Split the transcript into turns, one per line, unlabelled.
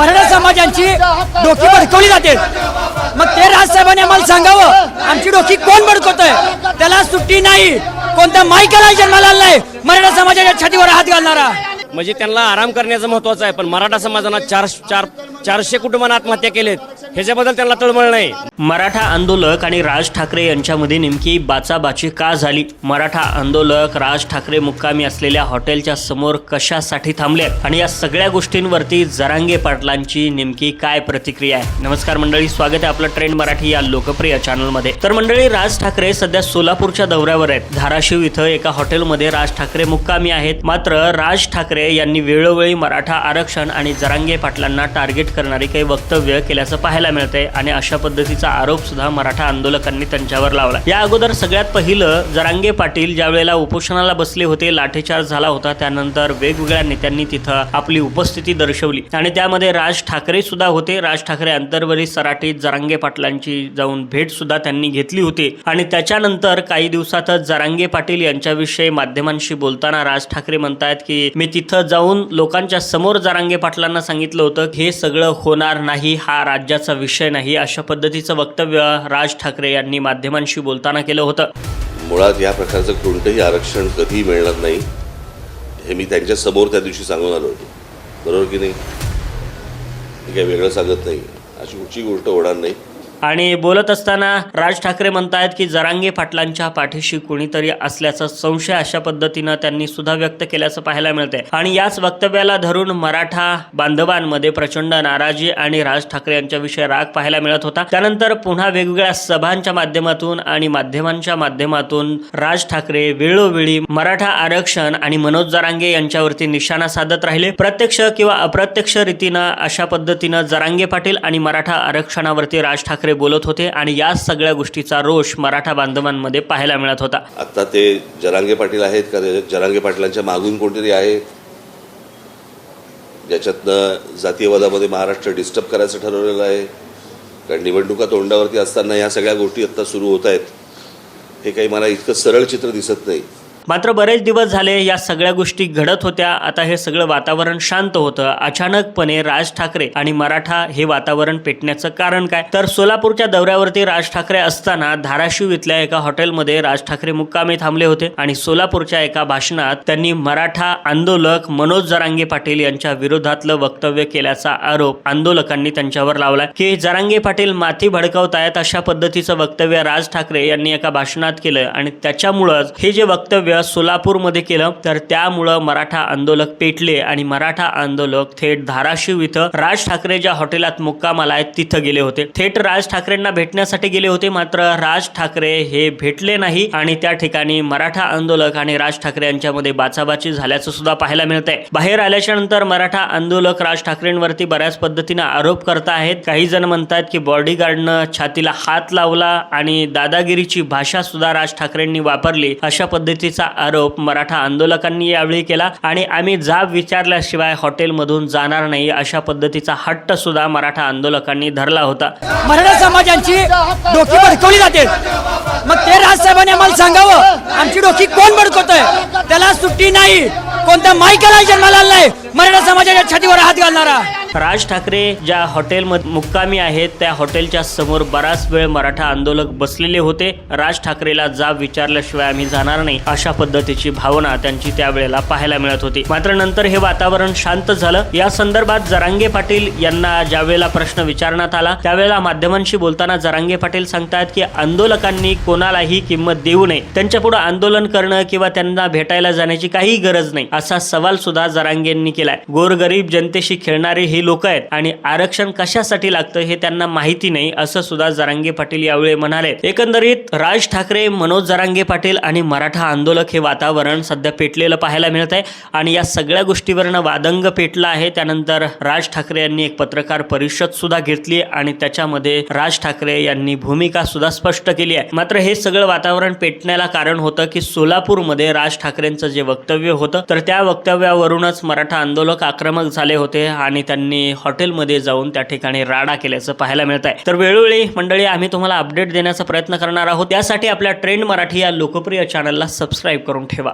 मराठा समाजांची डोकी भडकवली जाते. मग ते राजसाहेबांनी आम्हाला सांगावं आमची डोकी कोण भडकवतोय? त्याला सुट्टी नाही. कोणत्या माईकाला जन्माला आला नाही. मराठा समाजाच्या छातीवर हात घालणारा.
म्हणजे त्यांना आराम करण्याचं महत्वाचं आहे पण मराठा समाजानं चार चार चारशे कुटुंबांना आत्महत्या केलेत. ह्याच्याबद्दल त्यांना तळमळ नाही.
मराठा आंदोलक आणि राज ठाकरे यांच्यामध्ये नेमकी बाचाबाची का झाली? मराठा आंदोलक राज ठाकरे मुक्कामी असलेल्या हॉटेलच्या समोर कशासाठी थांबले? आणि या सगळ्या गोष्टींवरती जरांगे पाटलांची नेमकी काय प्रतिक्रिया आहे? नमस्कार मंडळी स्वागत आहे आपलं ट्रेंड मराठी या लोकप्रिय चॅनलमध्ये. तर मंडळी राज ठाकरे सध्या सोलापूरच्या दौऱ्यावर आहेत. धाराशिव इथं एका हॉटेलमध्ये राज ठाकरे मुक्कामी आहेत. मात्र राज ठाकरे यांनी वेळोवेळी मराठा आरक्षण आणि जरांगे पाटलांना टार्गेट करणारी काही वक्तव्य केल्याचं पाहायला मिळतंय आणि अशा पद्धतीचा आरोप सुद्धा मराठा आंदोलकांनी त्यांच्यावर लावला. या अगोदर सगळ्यात पहिलं जरांगे पाटील ज्या वेळेला उपोषणाला बसले होते लाठीचार्ज झाला होता त्यानंतर वेगवेगळ्या नेत्यांनी तिथं आपली उपस्थिती दर्शवली. आणि त्यामध्ये राज ठाकरे सुद्धा होते. राज ठाकरे अंतर्वरी सराटीत जरांगे पाटलांची जाऊन भेट सुद्धा त्यांनी घेतली होती. आणि त्याच्यानंतर काही दिवसातच जरांगे पाटील यांच्याविषयी माध्यमांशी बोलताना राज ठाकरे म्हणतायत की मी तिथं जाऊन लोकांच्या समोर जरांगे पाटलांना सांगितलं होतं की हे सगळं होणार नाही हा राज्याचा विषय नाही अशा पद्धतीचं वक्तव्य राज ठाकरे यांनी माध्यमांशी बोलताना केलं होतं.
मुळात या प्रकारचं कोणतंही आरक्षण कधीही मिळणार नाही हे मी त्यांच्यासमोर त्या दिवशी सांगून आलो होतो. बरोबर की नाही? काही वेगळं सांगत नाही. अशी कुठची गोष्ट होणार नाही.
आणि बोलत असताना राज ठाकरे म्हणतायत की जरांगे पाटलांच्या पाठीशी कुणीतरी असल्याचा संशय अशा पद्धतीनं त्यांनी सुद्धा व्यक्त केल्याचं पाहायला मिळतंय. आणि याच वक्तव्याला धरून मराठा बांधवांमध्ये प्रचंड नाराजी आणि राज ठाकरे यांच्याविषयी राग पाहायला मिळत होता. त्यानंतर पुन्हा वेगवेगळ्या सभांच्या माध्यमातून आणि माध्यमांच्या माध्यमातून राज ठाकरे वेळोवेळी मराठा आरक्षण आणि मनोज जरांगे यांच्यावरती निशाणा साधत राहिले. प्रत्यक्ष किंवा अप्रत्यक्ष रीतीनं अशा पद्धतीनं जरांगे पाटील आणि मराठा आरक्षणावरती राज ठाकरे बोलत होते आणि या सगळ्या गोष्टीचा रोष मराठा बांधवांमध्ये पाहायला मिळत होता.
आत्ता ते जरांगे पाटील आहेत का? जरांगे पाटलांच्या मागून कोणतरी आहे? ज्याच्यातनं जातीयवादामध्ये महाराष्ट्र डिस्टर्ब करायचं ठरवलेलं आहे. कारण निवडणुका तोंडावरती असताना ह्या सगळ्या गोष्टी आत्ता सुरू होत आहेत. हे काही मला इतकं सरळ चित्र दिसत नाही.
मात्र बरेच दिवस झाले या सगळ्या गोष्टी घडत होत्या. आता हे सगळं वातावरण शांत होतं. अचानकपणे राज ठाकरे आणि मराठा हे वातावरण पेटण्याचं कारण काय? तर सोलापूरच्या दौऱ्यावरती राज ठाकरे असताना धाराशिव इथल्या एका हॉटेलमध्ये राज ठाकरे मुक्कामी थांबले होते आणि सोलापूरच्या एका भाषणात त्यांनी मराठा आंदोलक मनोज जरांगे पाटील यांच्या विरोधातलं वक्तव्य केल्याचा आरोप आंदोलकांनी त्यांच्यावर लावला की जरांगे पाटील माथी भडकावतायत अशा पद्धतीचं वक्तव्य राज ठाकरे यांनी एका भाषणात केलं आणि त्याच्यामुळंच हे जे वक्तव्य सोलापूरमध्ये केलं तर त्यामुळं मराठा आंदोलक पेटले आणि मराठा आंदोलक थेट धाराशिव इथं राज ठाकरे ज्या हॉटेलात मुक्कामाला आहेत तिथं गेले होते. थेट राज ठाकरेंना भेटण्यासाठी गेले होते मात्र राज ठाकरे हे भेटले नाही आणि त्या ठिकाणी मराठा आंदोलक आणि राज ठाकरे यांच्यामध्ये बाचाबाची झाल्याचं सुद्धा पाहायला मिळतंय. बाहेर आल्याच्यानंतर मराठा आंदोलक राज ठाकरेंवरती बऱ्याच पद्धतीनं आरोप करत आहेत. काही जण म्हणतात की बॉडीगार्डनं छातीला हात लावला आणि दादागिरीची भाषा सुद्धा राज ठाकरेंनी वापरली. अशा पद्धतीचा आरोप मराठा आंदोलकांनी यावेळी केला आणि आम्ही जाब विचारल्याशिवाय हॉटेलमधून जाणार नाही अशा पद्धतीचा हट्ट सुद्धा मराठा आंदोलकांनी धरला होता.
मराठा समाजांची डोकी भडकवली जाते. मग ते राजसाहेबांनी आम्हाला सांगावं आमची डोकी कोण भडकवतोय? त्याला सुट्टी नाही. कोणत्या माईकाला जन्माला नाही. मराठा समाजाच्या छातीवर हात घालणारा.
राज ठाकरे ज्या हॉटेल मुक्कामी आहेत त्या हॉटेलच्या समोर बराच वेळ मराठा आंदोलक बसलेले होते. राज ठाकरेला जाब विचारल्याशिवाय आम्ही जाणार नाही अशा पद्धतीची भावना त्यांची त्यावेळेला पाहायला मिळत होती. मात्र नंतर हे वातावरण शांत झालं. या संदर्भात जरांगे पाटील यांना ज्यावेळेला प्रश्न विचारण्यात आला त्यावेळेला माध्यमांशी बोलताना जरांगे पाटील सांगतात की आंदोलकांनी कोणालाही किंमत देऊ नये. त्यांच्या पुढे आंदोलन करणं किंवा त्यांना भेटायला जाण्याची काही गरज नाही. असा सवाल सुद्धा जरांगेंनी केलाय. गोरगरीब जनतेशी खेळणारे हे लोक आहेत आणि आरक्षण कशासाठी लागतं हे त्यांना माहिती नाही असं सुद्धा जरांगे पाटील यावेळी म्हणाले. एकंदरीत राज ठाकरे मनोज जरांगे पाटील आणि मराठा आंदोलक हे वातावरण सध्या पेटलेलं पाहायला मिळत आहे आणि या सगळ्या गोष्टीवरनं वादंग पेटला आहे. त्यानंतर राज ठाकरे यांनी एक पत्रकार परिषद सुद्धा घेतली आणि त्याच्यामध्ये राज ठाकरे यांनी भूमिका सुद्धा स्पष्ट केली आहे. मात्र हे सगळं वातावरण पेटण्याला कारण होतं की सोलापूरमध्ये राज ठाकरेंचं जे वक्तव्य होतं तर त्या वक्तव्यावरूनच मराठा आंदोलक आक्रमक झाले होते आणि त्यांनी हॉटेलमध्ये जाऊन त्या ठिकाणी राडा केल्याचं पाहायला मिळत आहे तर वेळोवेळी मंडळी आम्ही तुम्हाला अपडेट देण्याचा प्रयत्न करणार आहोत. त्यासाठी आपल्या ट्रेंड मराठी या लोकप्रिय चॅनलला सबस्क्राईब करून ठेवा.